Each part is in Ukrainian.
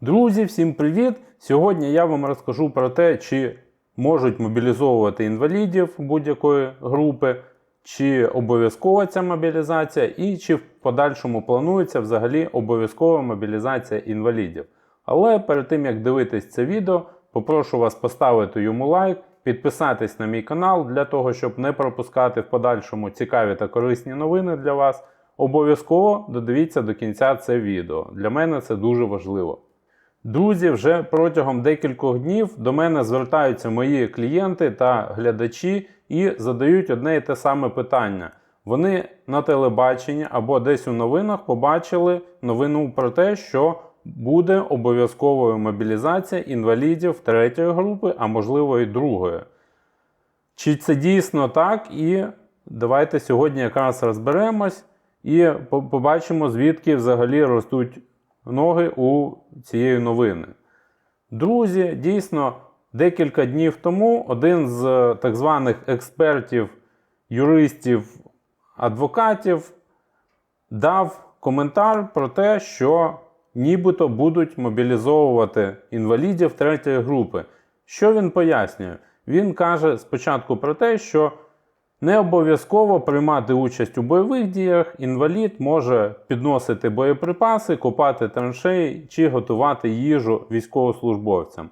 Друзі, всім привіт! Сьогодні я вам розкажу про те, чи можуть мобілізовувати інвалідів будь-якої групи, чи обов'язкова ця мобілізація, і чи в подальшому планується взагалі обов'язкова мобілізація інвалідів. Але перед тим як дивитись це відео, попрошу вас поставити йому лайк, підписатись на мій канал для того, щоб не пропускати в подальшому цікаві та корисні новини для вас. Обов'язково додивіться до кінця це відео. Для мене це дуже важливо. Друзі, вже протягом декількох днів до мене звертаються мої клієнти та глядачі і задають одне і те саме питання. Вони на телебаченні або десь у новинах побачили новину про те, що буде обов'язковою мобілізація інвалідів третьої групи, а можливо і другої. Чи це дійсно так? І давайте сьогодні якраз розберемось і побачимо, звідки взагалі ростуть ноги у цієї новини. Друзі, дійсно, декілька днів тому один з е, так званих експертів, юристів, адвокатів дав коментар про те, що нібито будуть мобілізовувати інвалідів третьої групи. Що він пояснює? Він каже спочатку про те, що не обов'язково приймати участь у бойових діях. Інвалід може підносити боєприпаси, копати траншеї чи готувати їжу військовослужбовцям.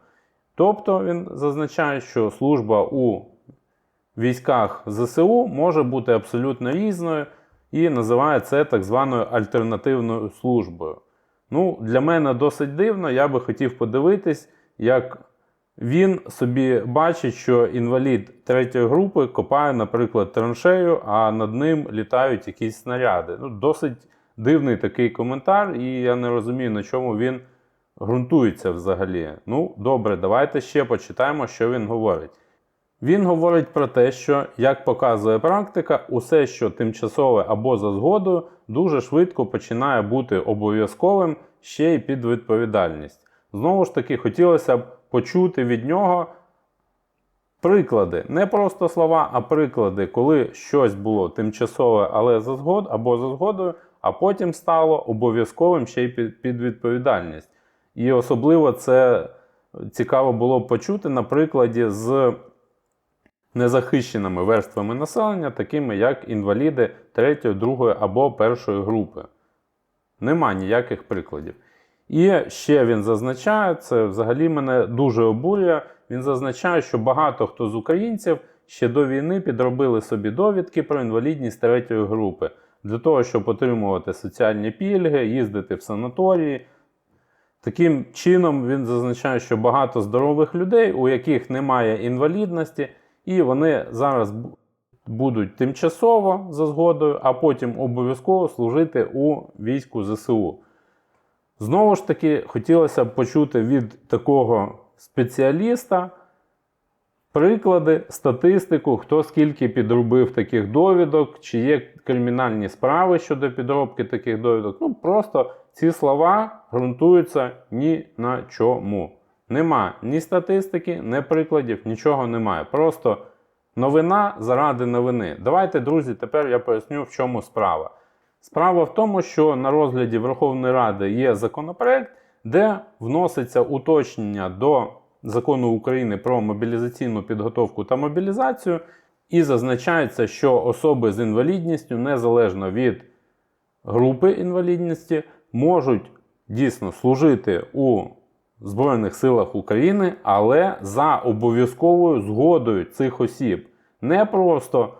Тобто він зазначає, що служба у військах ЗСУ може бути абсолютно різною і називає це так званою альтернативною службою. Ну, для мене досить дивно. Я би хотів подивитись, як він собі бачить, що інвалід третьої групи копає, наприклад, траншею, а над ним літають якісь снаряди. Ну, досить дивний такий коментар, і я не розумію, на чому він ґрунтується взагалі. Ну, добре, давайте ще почитаємо, що він говорить. Він говорить про те, що, як показує практика, усе, що тимчасове або за згодою, дуже швидко починає бути обов'язковим ще й під відповідальність. Знову ж таки, хотілося б почути від нього приклади, не просто слова, а приклади, коли щось було тимчасове, але за згод або за згодою, а потім стало обов'язковим ще й під, відповідальність. І особливо це цікаво було почути на прикладі з незахищеними верствами населення, такими як інваліди 3, 2 або 1 групи. Нема ніяких прикладів. І ще він зазначає, це взагалі мене дуже обурює. Він зазначає, що багато хто з українців ще до війни підробили собі довідки про інвалідність третьої групи для того, щоб отримувати соціальні пільги, їздити в санаторії. Таким чином, він зазначає, що багато здорових людей, у яких немає інвалідності, і вони зараз будуть тимчасово за згодою, а потім обов'язково служити у війську ЗСУ. Знову ж таки, хотілося б почути від такого спеціаліста приклади, статистику, хто скільки підробив таких довідок, чи є кримінальні справи щодо підробки таких довідок. Ну, просто ці слова ґрунтуються ні на чому. Нема ні статистики, ні прикладів, нічого немає. Просто новина заради новини. Давайте, друзі, тепер я поясню, в чому справа. Справа в тому, що на розгляді Верховної Ради є законопроект, де вноситься уточнення до закону України про мобілізаційну підготовку та мобілізацію, і зазначається, що особи з інвалідністю, незалежно від групи інвалідності, можуть дійсно служити у Збройних силах України, але за обов'язковою згодою цих осіб. Не просто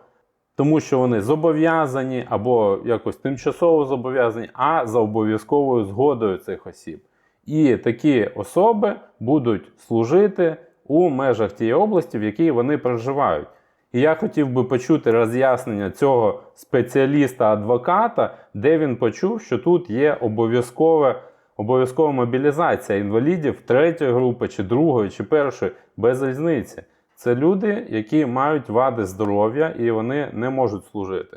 тому, що вони зобов'язані або якось тимчасово зобов'язані, а за обов'язковою згодою цих осіб. І такі особи будуть служити у межах тієї області, в якій вони проживають. І я хотів би почути роз'яснення цього спеціаліста-адвоката, де він почув, що тут є обов'язкова мобілізація інвалідів третьої групи, чи другої, чи першої, без різниці. Це люди, які мають вади здоров'я і вони не можуть служити.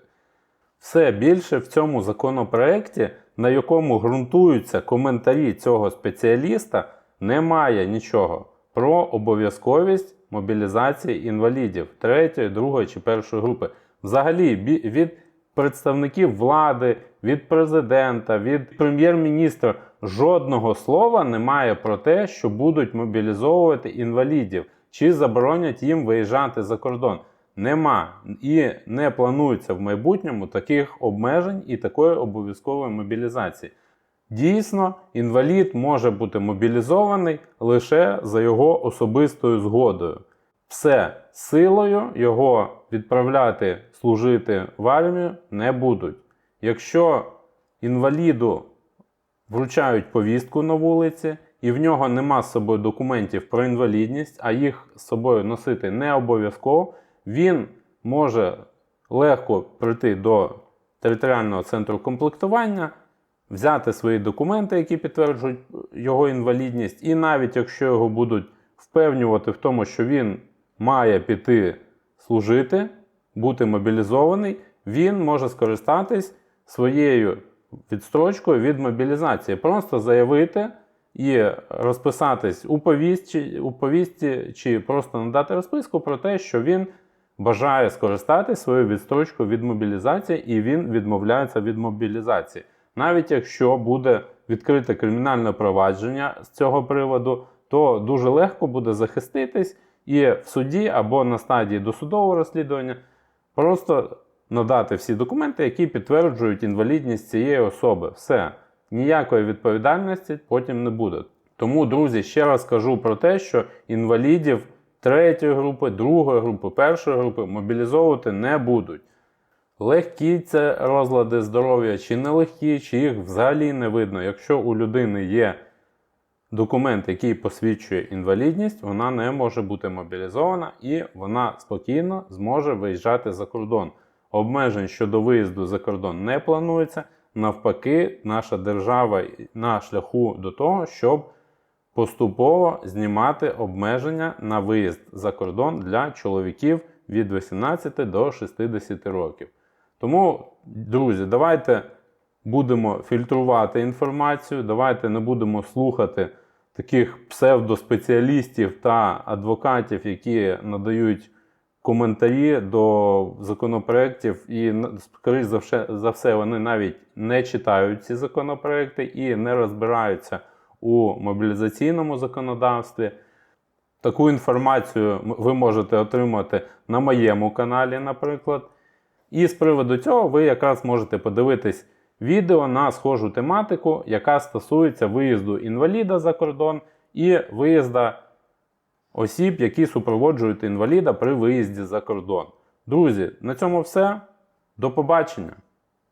Все більше в цьому законопроекті, на якому ґрунтуються коментарі цього спеціаліста, немає нічого про обов'язковість мобілізації інвалідів 3, 2 чи 1 групи. Взагалі, від представників влади, від президента, від прем'єр-міністра жодного слова немає про те, що будуть мобілізовувати інвалідів чи заборонять їм виїжджати за кордон. Нема і не планується в майбутньому таких обмежень і такої обов'язкової мобілізації. Дійсно, інвалід може бути мобілізований лише за його особистою згодою. Все силою його відправляти служити в армію не будуть. Якщо інваліду вручають повістку на вулиці, і в нього нема з собою документів про інвалідність, а їх з собою носити не обов'язково, він може легко прийти до територіального центру комплектування, взяти свої документи, які підтверджують його інвалідність, і навіть якщо його будуть впевнювати в тому, що він має піти служити, бути мобілізований, він може скористатись своєю відстрочкою від мобілізації. Просто заявити і розписатись у повістці, у повістці чи просто надати розписку про те, що він бажає скористатись своєю відстрочкою від мобілізації і він відмовляється від мобілізації. Навіть якщо буде відкрите кримінальне провадження з цього приводу, то дуже легко буде захиститись і в суді або на стадії досудового розслідування просто надати всі документи, які підтверджують інвалідність цієї особи. Все, ніякої відповідальності потім не буде. Тому, друзі, ще раз кажу про те, що інвалідів третьої групи, другої групи, першої групи мобілізовувати не будуть. Легкі це розлади здоров'я чи нелегкі, чи їх взагалі не видно. Якщо у людини є документ, який посвідчує інвалідність, вона не може бути мобілізована і вона спокійно зможе виїжджати за кордон. Обмежень щодо виїзду за кордон не планується. Навпаки, наша держава на шляху до того, щоб поступово знімати обмеження на виїзд за кордон для чоловіків від 18 до 60 років. Тому, друзі, давайте будемо фільтрувати інформацію, давайте не будемо слухати таких псевдоспеціалістів та адвокатів, які надають коментарі до законопроєктів, і, скоріш за все, за все, вони навіть не читають ці законопроекти і не розбираються у мобілізаційному законодавстві. Таку інформацію ви можете отримати на моєму каналі, наприклад. І з приводу цього ви якраз можете подивитись відео на схожу тематику, яка стосується виїзду інваліда за кордон і виїзда осіб, які супроводжують інваліда при виїзді за кордон. Друзі, на цьому все. До побачення!